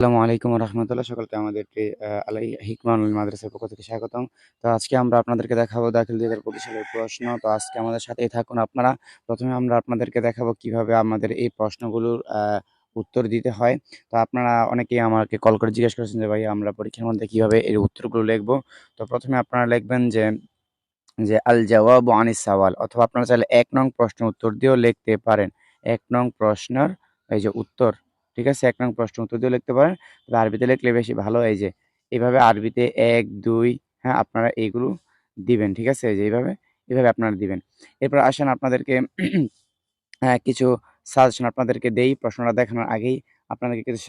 আসসালামু আলাইকুম রহমতুল্লাহ। সকলকে আমাদেরকে আলাই হিকমান মাদ্রাসার পক্ষ থেকে স্বাগতম। তো আজকে আমরা আপনাদেরকে দেখাবো দাখিল দুই হাজার পঁচিশ সালের প্রশ্ন। তো আজকে আমাদের সাথেই থাকুন আপনারা। প্রথমে আমরা আপনাদেরকে দেখাবো কীভাবে আমাদের এই প্রশ্নগুলোর উত্তর দিতে হয়। তো আপনারা অনেকেই আমাকে কল করে জিজ্ঞেস করেছেন যে, ভাই, আমরা পরীক্ষার মধ্যে কীভাবে এর উত্তরগুলো লিখব? তো প্রথমে আপনারা লিখবেন যে যে আল জওয়াব আনিস সাওয়াল অথবা আপনারা চাইলে এক নং প্রশ্নের উত্তর দিয়েও লিখতে পারেন। এক নং প্রশ্নের, এই যে, উত্তর। ঠিক আছে? এক নং প্রশ্ন উত্তর দিয়েও লিখতে পারেন। তবে আরবিতে লিখলে বেশি ভালো। এই যে এইভাবে আরবিতে এক, দুই হ্যাঁ আপনারা এইগুলো দিবেন, ঠিক আছে? যে, এইভাবে এইভাবে আপনারা দিবেন। এরপর আসেন আপনাদেরকে কিছু সাজেশন আপনাদেরকে দেই। প্রশ্নটা দেখানোর আগেই আপনাদেরকে কিছু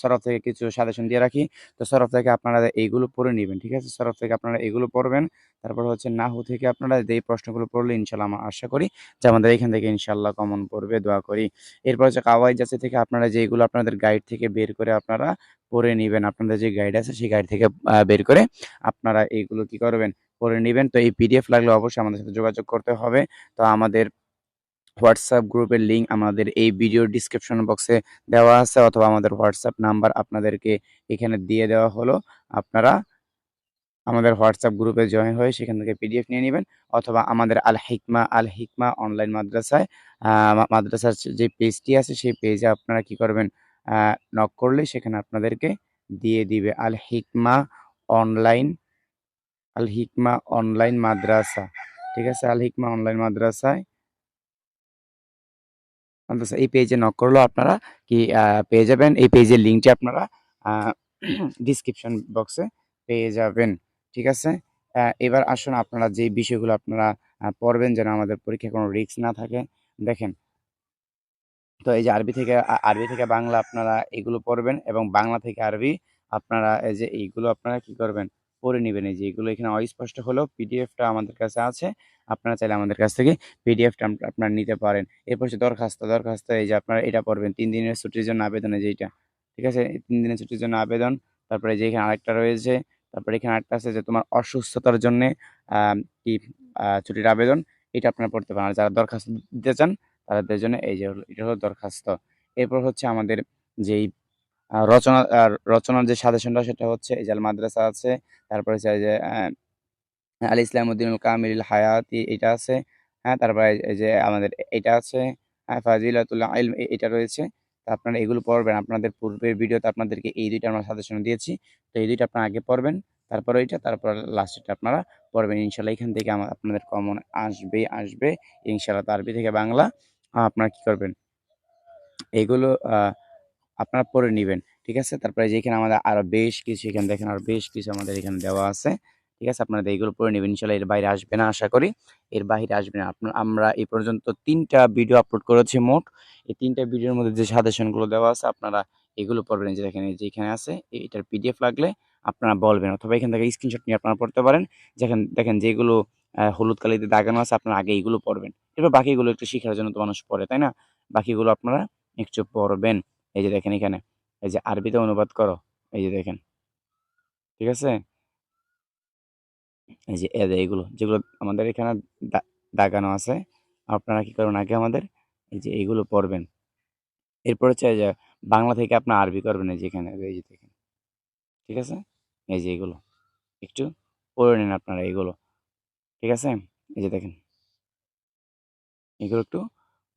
সরফ থেকে কিছু সাজেশন দিয়ে রাখি। তো সরফ থেকে আপনারা এইগুলো পড়ে নেবেন, ঠিক আছে? সরফ থেকে আপনারা এগুলো পড়বেন। তারপর হচ্ছে নাহু থেকে আপনারা এই প্রশ্নগুলো পড়লে ইনশাল্লাহ আমরা আশা করি যে আমাদের এখান থেকে ইনশাল্লাহ কমন পড়বে, দোয়া করি। এরপর হচ্ছে কাওয়াই যাচ্ছে থেকে আপনারা যেগুলো আপনাদের গাইড থেকে বের করে আপনারা পড়ে নেবেন, আপনাদের যে গাইড আছে সেই গাইড থেকে বের করে আপনারা এইগুলো কি করবেন? পড়ে নেবেন। তো এই পিডিএফ লাগলে অবশ্যই আমাদের সাথে যোগাযোগ করতে হবে। তো আমাদের হোয়াটসঅ্যাপ গ্রুপের লিঙ্ক আমাদের এই ভিডিও ডিসক্রিপশন বক্সে দেওয়া আছে অথবা আমাদের হোয়াটসঅ্যাপ নাম্বার আপনাদেরকে এখানে দিয়ে দেওয়া হলো। আপনারা আমাদের হোয়াটসঅ্যাপ গ্রুপে জয়েন হয়ে সেখান থেকে পিডিএফ নিয়ে নেবেন অথবা আমাদের আল হিকমা আল হিকমা অনলাইন মাদ্রাসায় মাদ্রাসার যে পেজটি আছে সেই পেজে আপনারা কি করবেন নক করলে সেখানে আপনাদেরকে দিয়ে দিবে আল হিকমা অনলাইন আল হিকমা অনলাইন মাদ্রাসা। ঠিক আছে? আল হিকমা অনলাইন মাদ্রাসায় মাদ্রাসা এই পেজে নক করলেও আপনারা, কি পেয়ে যাবেন। এই পেজের লিঙ্কটি আপনারা ডিসক্রিপশন বক্সে পেয়ে যাবেন, ঠিক আছে? এবার আসুন আপনারা যে বিষয়গুলো আপনারা পড়বেন যেন আমাদের পরীক্ষায় কোনো রিস্ক না থাকে। দেখেন, তো এই যে আরবি থেকে আরবি থেকে বাংলা আপনারা এগুলো পড়বেন এবং বাংলা থেকে আরবি আপনারা এই যে এইগুলো আপনারা কি করবেন? পড়ে নেবেন। এই যে এগুলো এখানে অস্পষ্ট হলেও পিডিএফটা আমাদের কাছে আছে। আপনারা চাইলে আমাদের কাছ থেকে পিডিএফটা আপনারা নিতে পারেন। এরপর হচ্ছে দরখাস্ত দরখাস্ত এই যে আপনারা এটা পড়বেন। তিন দিনের ছুটির জন্য আবেদন এই এইটা। ঠিক আছে? তিন দিনের ছুটির জন্য আবেদন। তারপরে যে এখানে আরেকটা রয়েছে। তারপরে এখানে আরেকটা আছে যে তোমার অসুস্থতার জন্যে কি ছুটির আবেদন। এটা আপনারা পড়তে পারেন। যারা দরখাস্ত দিতে চান, তাদের জন্য এই যে এটা হলো দরখাস্ত। এরপর হচ্ছে আমাদের যেই রচনা রচনার যে সাজেশনটা সেটা হচ্ছে যে মাদ্রাসা আছে, তারপরে হচ্ছে যে আল ইসলামউদ্দিনুল কামিল হায়াতি এটা আছে হ্যাঁ তারপরে এই- যে আমাদের এটা আছে হ্যাঁ ফাজিলাতুল ইলম এটা রয়েছে, তো আপনারা এগুলো পড়বেন, আপনাদের পূর্বের ভিডিওতে আপনাদেরকে এই দুইটা আমরা সাজেশন দিয়েছি, তো এই দুইটা আপনারা আগে পড়বেন, তারপর এইটা তারপর লাস্টটা আপনারা পড়বেন ইনশাল্লাহ এখান থেকে আমার আপনাদের কমন আসবে আসবে ইনশাল্লাহ আরবি থেকে বাংলা আপনারা কি করবেন? এগুলো আপনারা পড়ে নেবেন, ঠিক আছে? তারপরে যেখানে আমাদের আরও বেশ কিছু এখানে দেখেন আরও বেশ কিছু আমাদের এখানে দেওয়া আছে, ঠিক আছে? আপনারা এইগুলো পড়ে নেবেন। ইনশাল্লাহ এর বাইরে আসবে না, আশা করি। এর বাইরে আসবে না। আপনার আমরা এই পর্যন্ত তিনটা ভিডিও আপলোড করেছি মোট। এই তিনটা ভিডিওর মধ্যে যে সাজেশনগুলো দেওয়া আছে, আপনারা এগুলো পড়বেন। যে দেখেন, এই যে এখানে আছে এটার পিডিএফ লাগলে আপনারা বলবেন। অথবা এখান থেকে স্ক্রিনশট নিয়ে আপনারা পড়তে পারেন। যেখান, দেখেন যেগুলো হলুদ কালিতে দাগানো আছে, আপনারা আগে এইগুলো পড়বেন। এরপর বাকিগুলো একটু শেখার জন্য তো মানুষ পড়ে, তাই না? বাকিগুলো আপনারা একটু পড়বেন। এই যে দেখেন এখানে এই যে আরবিতে অনুবাদ করো এই যে দেখেন ঠিক আছে এই যে এ যে এগুলো যেগুলো আমাদের এখানে দাগানো আছে আপনারা কি করবেন আগে আমাদের এই যে এইগুলো পড়বেন এরপর হচ্ছে যে বাংলা থেকে আপনার আরবি করবেন এই যে এখানে এই যে দেখেন ঠিক আছে এই যে এগুলো একটু পড়ে নিন আপনারা এগুলো ঠিক আছে এই যে দেখেন এগুলো একটু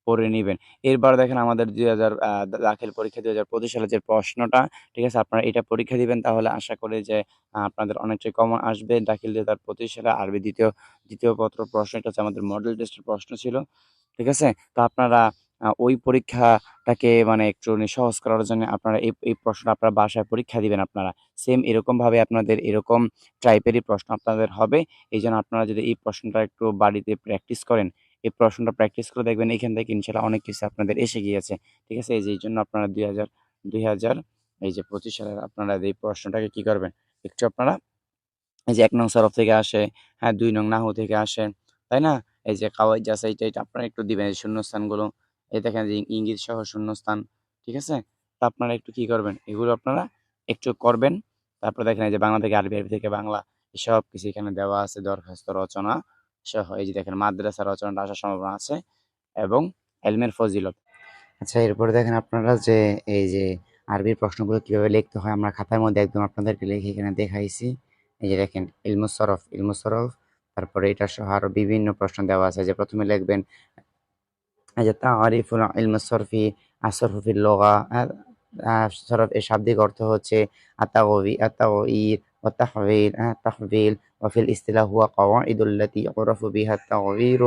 পড়ে নেবেন। এরপর দেখেন আমাদের দুই হাজার দাখিল পরীক্ষা দুই হাজার পঁচিশ সালের যে প্রশ্নটা, ঠিক আছে, আপনারা এটা পরীক্ষা দিবেন, তাহলে আশা করি যে আপনাদের অনেকটাই কমন আসবে। দাখিল দুই হাজার পঁচিশ সালে আরবি দ্বিতীয় দ্বিতীয় পত্র প্রশ্ন, এটা হচ্ছে আমাদের মডেল টেস্টের প্রশ্ন ছিল, ঠিক আছে? তো আপনারা ওই পরীক্ষাটাকে মানে একটু নি- সহজ করার জন্য আপনারা এই এই প্রশ্ন আপনারা বাসায় পরীক্ষা দিবেন আপনারা। সেম এরকমভাবে আপনাদের এরকম টাইপেরই প্রশ্ন আপনাদের হবে। এই জন্য আপনারা যদি এই প্রশ্নটা একটু বাড়িতে প্র্যাকটিস করেন এই প্রশ্নটা প্র্যাকটিস করে দেখবেন এখান থেকে ইনশাল্লাহ অনেক কিছু আপনাদের এসে গিয়েছে। ঠিক আছে? এই যে, এই জন্য আপনারা দুই হাজার দুই হাজার এই যে পঁচিশ সালের আপনারা এই প্রশ্নটাকে কি করবেন? একটু আপনারা এই যে এক নং সরফ থেকে আসে হ্যাঁ দুই নং নাহু থেকে আসে, তাই না? এই যে কাওয়াই এইটা এটা আপনারা একটু দিবেন, এই শূন্যস্থানগুলো, এই দেখেন যে ইঙ্গিত সহ শূন্যস্থান, ঠিক আছে? তা আপনারা একটু কি করবেন? এগুলো আপনারা একটু করবেন, তারপর দেখেন এই যে বাংলা থেকে আরবি আরবি থেকে বাংলা এসব কিছু এখানে দেওয়া আছে, দরখাস্ত, রচনা। সহ, এই যে দেখেন, মাদ্রাসা রচনাটা আসার সম্ভাবনা আছে এবং এলমের ফজিলত। আচ্ছা এরপরে দেখেন আপনারা যে, এই যে আরবির প্রশ্নগুলো কীভাবে লিখতে হয়, আমরা খাতার মধ্যে একদম আপনাদেরকে লিখে এখানে দেখাইছি। এই যে দেখেন, ইলমুস সরফ ইলমুস সরফ, তারপরে এটা সহ আরও বিভিন্ন প্রশ্ন দেওয়া আছে। যে প্রথমে লিখবেন, এই যে তারিফুল ইলমুস সরফি আসরফু ফিল লগা সরফ এর শাব্দিক অর্থ হচ্ছে আতাগবি ও ওয়া তাহবিল তাহবিল وفي الاصطلاح هو قواعد التي يعرف بها التغيير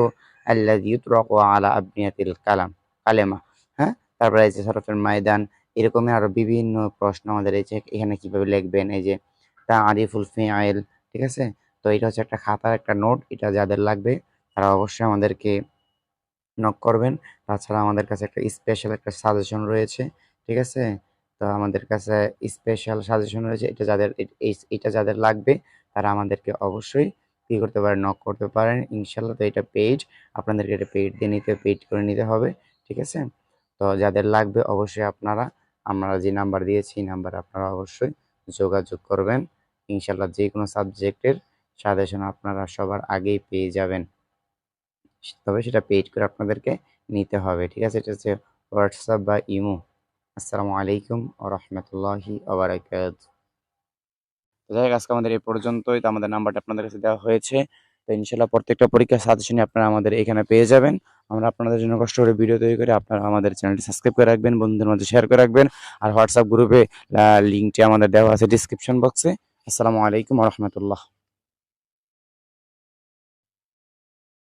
الذي يطلق على أبنية الكلام কালেমা হ্যাঁ তারপরে এই যে সরফের ময়দান এরকমই আরো বিভিন্ন প্রশ্ন আমাদের এই যে এখানে কিভাবে লিখবেন এই যে তা আরিফুল ফিআইল ঠিক আছে তো এটা হচ্ছে একটা খাতার একটা নোট এটা যাদের লাগবে তারা অবশ্যই আমাদেরকে নক করবেন তাছাড়া আমাদের কাছে একটা স্পেশাল একটা সাজেশন রয়েছে ঠিক আছে তো আমাদের কাছে স্পেশাল সাজেশন রয়েছে, এটা যাদের এটা যাদের লাগবে, তারা আমাদেরকে অবশ্যই কি করতে পারেন নক করতে পারেন ইনশাল্লাহ তো এটা পেইড আপনাদেরকে এটা পেইড দিয়ে নিতে পেইড করে নিতে হবে, ঠিক আছে? তো যাদের লাগবে অবশ্যই আপনারা, আমরা যে নাম্বার দিয়েছি নাম্বারে আপনারা অবশ্যই যোগাযোগ করবেন ইনশাল্লাহ যে কোনো সাবজেক্টের সাজেশন আপনারা সবার আগেই পেয়ে যাবেন। তবে সেটা পেইড করে আপনাদেরকে নিতে হবে, ঠিক আছে? এটা হচ্ছে হোয়াটসঅ্যাপ বা ইমো আসসালামু আলাইকুম ও রহমতুল্লাহি যাই হোক, আজকে আমাদের এই পর্যন্তই। তো আমাদের নাম্বারটা আপনাদের কাছে দেওয়া হয়েছে। তো ইনশাল্লাহ প্রত্যেকটা পরীক্ষার সাজেশনে আপনারা আমাদের এখানে পেয়ে যাবেন। আমরা আপনাদের জন্য কষ্ট করে ভিডিও তৈরি করে আপনারা আমাদের চ্যানেলটি সাবস্ক্রাইব করে রাখবেন, বন্ধুদের মধ্যে শেয়ার করে রাখবেন। আর হোয়াটসঅ্যাপ গ্রুপে লিঙ্কটি আমাদের দেওয়া আছে ডিসক্রিপশন বক্সে আসসালামু আলাইকুম রহমতুল্লাহ